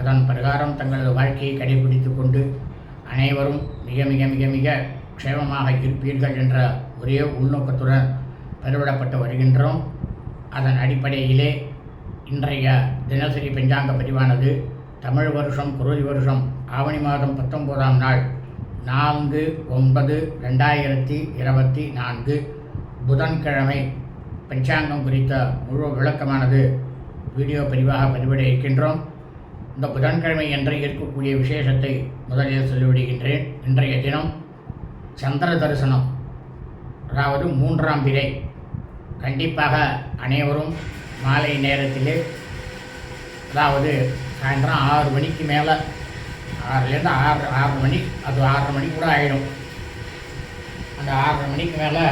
அதன் பிரகாரம் தங்களது வாழ்க்கையை கடைபிடித்து கொண்டு அனைவரும் மிக மிக மிக மிக க்ஷேமமாக இருப்பீர்கள் என்ற ஒரே உள்நோக்கத்துடன் பதிவிடப்பட்டு வருகின்றோம். அதன் அடிப்படையிலே இன்றைய தினசரி பஞ்சாங்க பதிவானது தமிழ் வருஷம் குருதி வருஷம் ஆவணி மாதம் பத்தொம்போதாம் நாள் நான்கு ஒன்பது ரெண்டாயிரத்தி இருபத்தி நான்கு புதன்கிழமை. பஞ்சாங்கம் குறித்த முழு விளக்கமானது வீடியோ பதிவாக பதிவிட இருக்கின்றோம். இந்த புதன்கிழமை என்று இருக்கக்கூடிய விசேஷத்தை முதலில் சொல்லிவிடுகின்றேன். இன்றைய தினம் சந்திர தரிசனம் அதாவது மூன்றாம் பிறை கண்டிப்பாக அனைவரும் மாலை நேரத்திலே அதாவது சாயந்தரம் ஆறு மணிக்கு மேலே ஆறுலேருந்து ஆறு ஆறு மணி அது ஆறரை மணி கூட ஆகிடும் அந்த ஆறரை மணிக்கு மேலே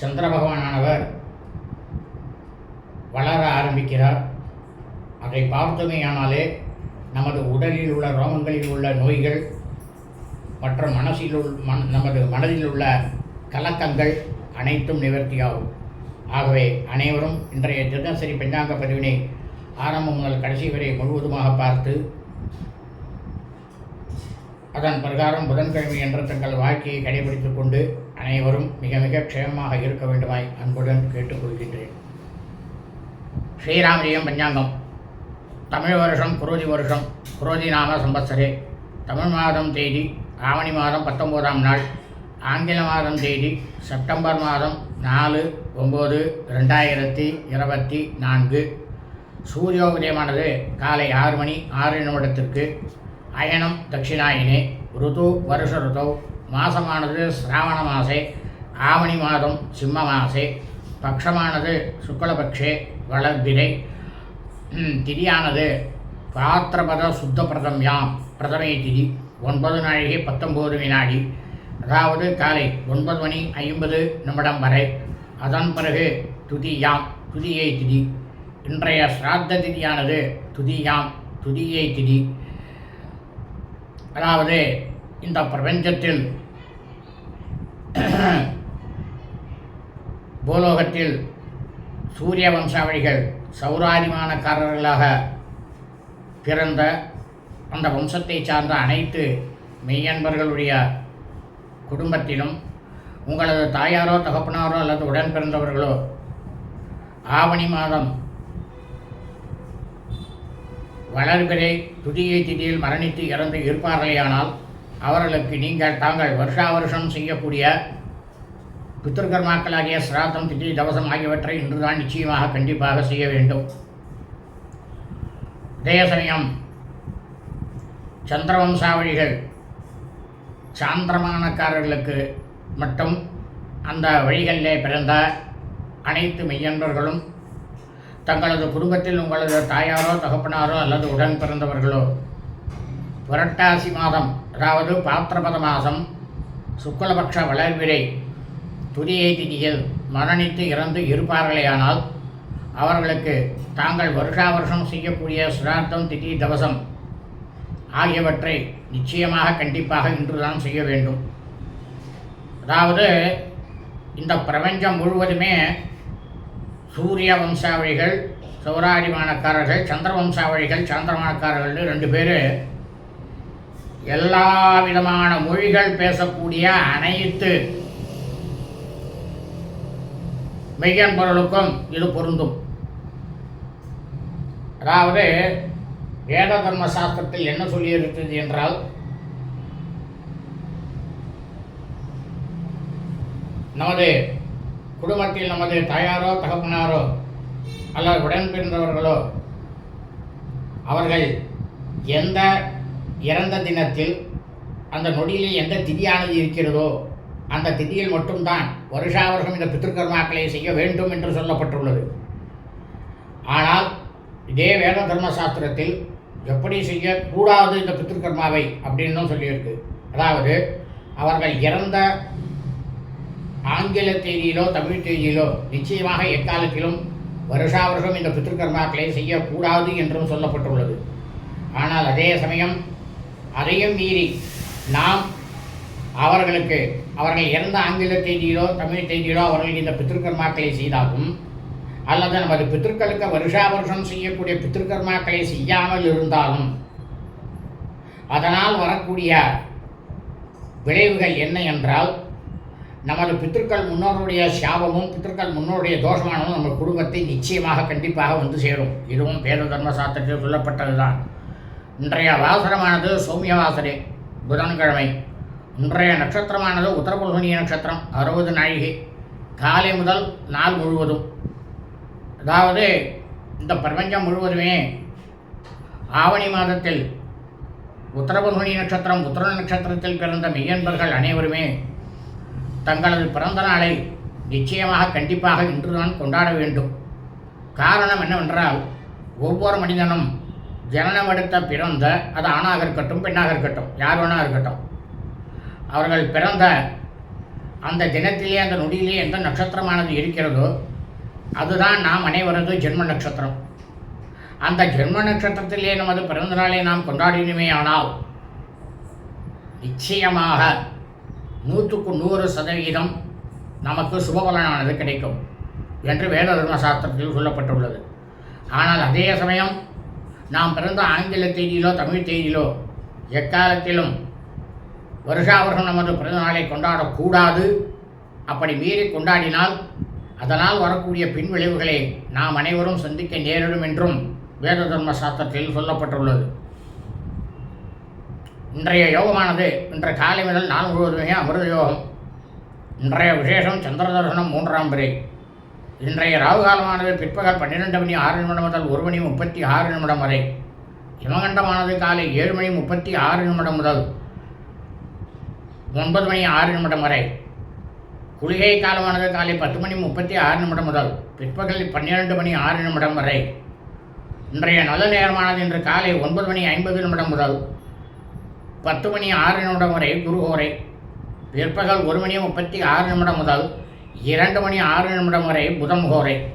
சந்திர பகவானானவர் வளர ஆரம்பிக்கிறார். அதை பார்த்தமையானாலே நமது உடலில் உள்ள ரோமங்களில் உள்ள நோய்கள் மற்றும் மனசில் உள் மன நமது மனதில் உள்ள கலக்கங்கள் அனைத்தும் நிவர்த்தியாகும். ஆகவே அனைவரும் இன்றைய தினசரி பஞ்சாங்க பதிவினை ஆரம்பம் முதல் கடைசி வரை முழுவதுமாக பார்த்து அதன் பிரகாரம் புதன்கிழமை என்ற தங்கள் வாழ்க்கையை கடைபிடித்துக் கொண்டு அனைவரும் மிக மிக க்ஷேமமாக இருக்க வேண்டுமாய் அன்புடன் கேட்டுக்கொள்கின்றேன். ஸ்ரீராமரியம் பஞ்சாங்கம். தமிழ் வருஷம் குரோதி வருஷம் குரோதி நாம சம்பத்சரே தமிழ் மாதம் தேதி ஆவணி மாதம் பத்தொம்போதாம் நாள். ஆங்கில மாதம் தேதி செப்டம்பர் மாதம் நாலு ஒம்பது ரெண்டாயிரத்தி இருபத்தி நான்கு. சூரியோதயமானது காலை ஆறு மணி ஆறு நிமிடத்திற்கு. அயனம் தட்சிணாயினே ருது வருஷ ருதோ. மாசமானது சிராவண மாசே ஆவணி மாதம் சிம்ம மாசே. பக்ஷமானது சுக்லபக்ஷே வளர்பிரை திதியானது. பாத்திரபத சுத்த பிரதம்யாம் பிரதமை திதி. ஒன்பது நாழிகை பத்தொம்போது வினாடி. அதாவது காலை ஒன்பது மணி ஐம்பது நிமிடம் வரை. அதன் பிறகு துதியாம் துதியை திதி. இன்றைய சிராத்த திதியானது துதியாம் துதியை திதி. அதாவது இந்த பிரபஞ்சத்தில் பூலோகத்தில் சூரிய வம்சாவளிகள் சௌராதிமானக்காரர்களாக பிறந்த அந்த வம்சத்தை சார்ந்த அனைத்து மெய்யன்பர்களுடைய குடும்பத்திலும் உங்களது தாயாரோ தகப்பனாரோ அல்லது உடன் பிறந்தவர்களோ ஆவணி மாதம் வளர்பிறை துதியை திதியில் மரணித்து இறந்து இருப்பார்களேயானால் அவர்களுக்கு நீங்கள் தாங்கள் வருஷா வருஷம் செய்யக்கூடிய பித்திருக்கர்மாக்களாகிய சிராதம் திதி தவசம் ஆகியவற்றை இன்றுதான் நிச்சயமாக கண்டிப்பாக செய்ய வேண்டும். அதே சமயம் சந்திரவம்சாவளிகள் சாந்திரமானக்காரர்களுக்கு மட்டும் அந்த வழிகளிலே பிறந்த அனைத்து மெய்யன்பர்களும் தங்களது குடும்பத்தில் உங்களது தாயாரோ தகப்பனாரோ அல்லது உடன் பிறந்தவர்களோ புரட்டாசி மாதம் அதாவது பாத்திரபத மாதம் சுக்லபக்ஷ வளர்விரை துதியை திதியில் மரணித்து இறந்து இருப்பார்களேயானால் அவர்களுக்கு தாங்கள் வருஷா வருஷம் செய்யக்கூடிய சிரார்த்தம் திதி தவசம் ஆகியவற்றை நிச்சயமாக கண்டிப்பாக இன்றுதான் செய்ய வேண்டும். அதாவது இந்த பிரபஞ்சம் முழுவதுமே சூரிய வம்சாவளிகள் சௌராதிமானக்காரர்கள் சந்திர வம்சாவளிகள் சந்திரமானக்காரர்கள் ரெண்டு பேர் எல்லா விதமான மொழிகள் பேசக்கூடிய அனைத்து மெய்யன்பொருளுக்கும் இது பொருந்தும். அதாவது வேத தர்ம சாஸ்திரத்தில் என்ன சொல்லியிருக்கிறது என்றால் நமது குடும்பத்தில் நமது தாயாரோ தகப்பனாரோ அல்லது உடன் பிறந்தவர்களோ அவர்கள் எந்த இறந்த தினத்தில் அந்த நொடியில் எந்த திதியானது இருக்கிறதோ அந்த திதியில் மட்டும்தான் வருஷா வருஷம் இந்த பித்திருக்கர்மாக்களை செய்ய வேண்டும் என்று சொல்லப்பட்டுள்ளது. ஆனால் இதே வேத தர்ம சாஸ்திரத்தில் எப்படி செய்யக்கூடாது இந்த பித்திருக்கர்மாவை அப்படின்னும் சொல்லியிருக்கு. அதாவது அவர்கள் இறந்த ஆங்கில தேதியிலோ தமிழ் தேதியிலோ நிச்சயமாக எக்காலத்திலும் வருஷா வருஷம் இந்த பித்திருக்கர்மாக்களை செய்யக்கூடாது என்றும் சொல்லப்பட்டுள்ளது. ஆனால் அதே சமயம் அதையும் மீறி நாம் அவர்களுக்கு அவர்கள் எந்த ஆங்கில தேதியிலோ தமிழ் செய்தியிலோ அவர்கள் இந்த பித்திருக்கர்மாக்களை செய்தாலும் அல்லது நமது பித்திருக்களுக்கு வருஷா வருஷம் செய்யக்கூடிய பித்திருக்கர்மாக்களை செய்யாமல் இருந்தாலும் அதனால் வரக்கூடிய விளைவுகள் என்ன என்றால் நமது பித்திருக்கள் முன்னோருடைய சாபமும் பித்திருக்கள் முன்னோருடைய தோஷமானதும் நம்ம குடும்பத்தை நிச்சயமாக கண்டிப்பாக வந்து சேரும். இதுவும் வேத தர்ம சாஸ்திரத்தில் சொல்லப்பட்டதுதான். இன்றைய வாசனமானது சௌமிய வாசனை புதன்கிழமை. இன்றைய நட்சத்திரமானது உத்தரபுல்கணிய நட்சத்திரம் அறுபது நாழிகை. காலை முதல் நாள் முழுவதும். அதாவது இந்த பிரபஞ்சம் முழுவதுமே ஆவணி மாதத்தில் உத்தரபுல்கணி நட்சத்திரம் உத்தர நட்சத்திரத்தில் பிறந்த மெய்யன்பர்கள் அனைவருமே தங்களது பிறந்த நாளை நிச்சயமாக கண்டிப்பாக இன்றுதான் கொண்டாட வேண்டும். காரணம் என்னவென்றால் ஒவ்வொரு மனிதனும் ஜனனம் எடுத்த பிறந்த அது ஆணாக இருக்கட்டும் பெண்ணாக இருக்கட்டும் யார் வேணாக இருக்கட்டும் அவர்கள் பிறந்த அந்த தினத்திலே அந்த நொடியிலே எந்த நட்சத்திரமானது இருக்கிறதோ அதுதான் நாம் அனைவரது ஜென்ம நட்சத்திரம். அந்த ஜென்ம நட்சத்திரத்திலே நமது பிறந்த நாளை நாம் கொண்டாடினுமே ஆனால் நிச்சயமாக நூற்றுக்கு நூறு சதவீதம் நமக்கு சுபபலனானது கிடைக்கும் என்று வேத தர்மசாஸ்திரத்தில் சொல்லப்பட்டுள்ளது. ஆனால் அதே சமயம் நாம் பிறந்த ஆங்கில தேதியிலோ தமிழ் தேதியிலோ எக்காலத்திலும் வருஷா வருஷம் நமது பிறந்த நாளை கொண்டாடக்கூடாது. அப்படி மீறி கொண்டாடினால் அதனால் வரக்கூடிய பின்விளைவுகளை நாம் அனைவரும் சந்திக்க நேரிடும் என்றும் வேத தர்ம சாஸ்திரத்தில் சொல்லப்பட்டுள்ளது. இன்றைய யோகமானது இன்று காலை முதல் நாள் முழுவதுமே அமிர்த யோகம். இன்றைய விசேஷம் சந்திர தரிசனம் மூன்றாம் பிறை. இன்றைய ராகு காலமானது பிற்பகல் பன்னிரெண்டு மணி ஆறு நிமிடம் முதல் ஒரு மணி முப்பத்தி ஆறு நிமிடம் வரை. இமகண்டமானது காலை ஏழு மணி முப்பத்தி ஆறு நிமிடம் முதல் ஒன்பது மணி ஆறு நிமிடம் வரை. குளிகை காலமானது காலை பத்து மணி முப்பத்தி ஆறு நிமிடம் முதல். பிற்பகல் பன்னிரெண்டு மணி ஆறு நிமிடம் வரை. இன்றைய நல்ல நேரமானது இன்று காலை ஒன்பது மணி ஐம்பது நிமிடம் முதல். பத்து மணி ஆறு நிமிடம் வரை குருகோரை பிற்பகல் ஒரு மணி முப்பத்தி ஆறு நிமிடம் முதல். இரண்டு மணி ஆறு நிமிடம் வரை புதன்கோரை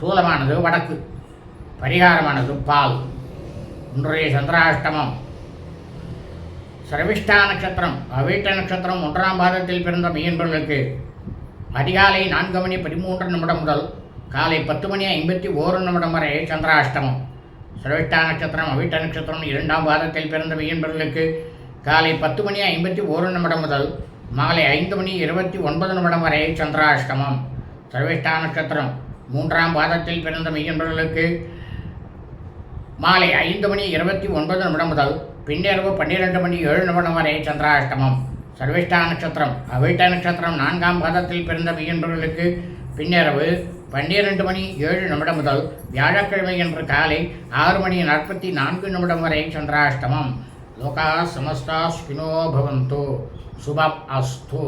சூலமானது வடக்கு. பரிகாரமானது பால். இன்றைய சந்திராஷ்டமம். சர்விஷ்டா நட்சத்திரம் அவிட்ட நட்சத்திரம் ஒன்றாம் பாதத்தில் பிறந்த மீன்பர்களுக்கு அதிகாலை நான்கு மணி பதிமூன்று நிமிடம் முதல் காலை பத்து மணி ஐம்பத்தி ஓரு நிமிடம் வரை சந்திராஷ்டமம். சர்விஷ்டா நட்சத்திரம் அவிட்ட நட்சத்திரம் இரண்டாம் பாதத்தில் பிறந்த மீன்பர்களுக்கு காலை பத்து மணி ஐம்பத்தி ஓரு நிமிடம் முதல் மாலை ஐந்து மணி இருபத்தி ஒன்பது நிமிடம் வரை சந்திராஷ்டமம். சர்விஷ்டா நட்சத்திரம் மூன்றாம் பாதத்தில் பிறந்த மீன்பர்களுக்கு மாலை ஐந்து மணி இருபத்தி ஒன்பது நிமிடம் முதல் பின்னிரவு பன்னிரெண்டு மணி ஏழு நிமிடம் வரை சந்திராஷ்டமம். சர்விஷ்டா நட்சத்திரம் அவிட்ட நட்சத்திரம் நான்காம் பாதத்தில் பிறந்த மெய்யன்பர்களுக்கு பின்னிரவு பன்னிரண்டு மணி ஏழு நிமிடம் முதல் வியாழக்கிழமை என்று காலை ஆறு மணி நாற்பத்தி நான்கு நிமிடம் வரை சந்திராஷ்டமம். லோகா சமஸ்தா ஸ்பினோ பவந்து. சுபம் அஸ்து.